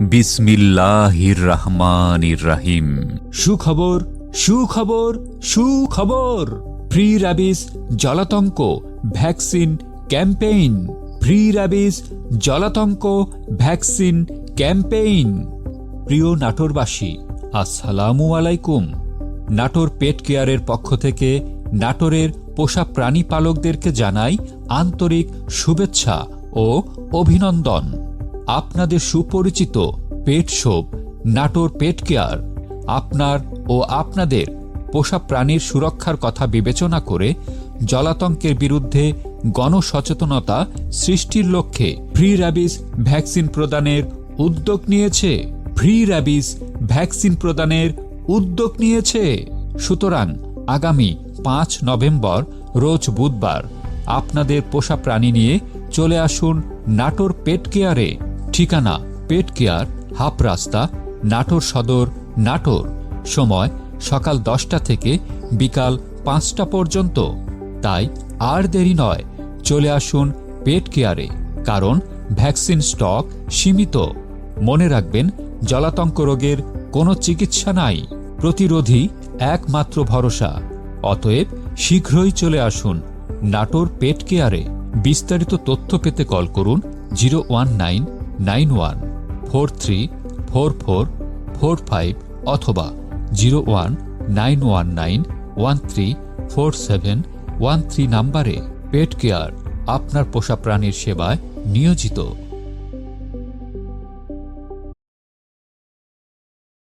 বিসমিল্লাহির রহমানির রাহিম সুখবর সুখবর সুখবর। ফ্রি র্যাবিস জলাতঙ্ক ভ্যাকসিন ক্যাম্পেইন ফ্রি র্যাবিস জলাতঙ্ক ভ্যাকসিন ক্যাম্পেইন প্রিয় নাটোরবাসী, আসসালামু আলাইকুম। নাটোর পেট কেয়ারের পক্ষ থেকে নাটোরের পোষা প্রাণী পালকদেরকে জানাই আন্তরিক শুভেচ্ছা ও অভিনন্দন। আপনাদের সুপরিচিত pet shop Natore pet care, আপনার ও আপনাদের পোষা প্রাণীর সুরক্ষার কথা বিবেচনা করে জলাতঙ্কের বিরুদ্ধে গণসচেতনতা সৃষ্টির লক্ষ্যে ফ্রি র্যাবিস ভ্যাকসিন প্রদানের উদ্যোগ নিয়েছে। ফ্রি র্যাবিস ভ্যাকসিন প্রদানের উদ্যোগ নিয়েছে। সুতরাং আগামী পাঁচ নভেম্বর, রোজ বুধবার, আপনাদের পোষা প্রাণী নিয়ে চলে আসুন নাটোর পেট কেয়ারে। ঠিকানা পেট কেয়ার, হাফ রাস্তা, নাটোর সদর, নাটোর। সময় সকাল দশটা থেকে বিকাল পাঁচটা পর্যন্ত। তাই আর দেরি নয়, চলে আসুন পেট কেয়ারে, কারণ ভ্যাকসিন স্টক সীমিত। মনে রাখবেন, জলাতঙ্ক রোগের কোনো চিকিৎসা নাই, প্রতিরোধী একমাত্র ভরসা। অতএব শীঘ্রই চলে আসুন নাটোর পেট কেয়ারে। বিস্তারিত তথ্য পেতে কল করুন zero one nine nine one, four three, four four four five অথবা zero one, nine one nine, one three, four seven, one three নাম্বারে পেট কেয়ার, আপনার পোষা প্রাণীর সেবায় নিয়োজিত।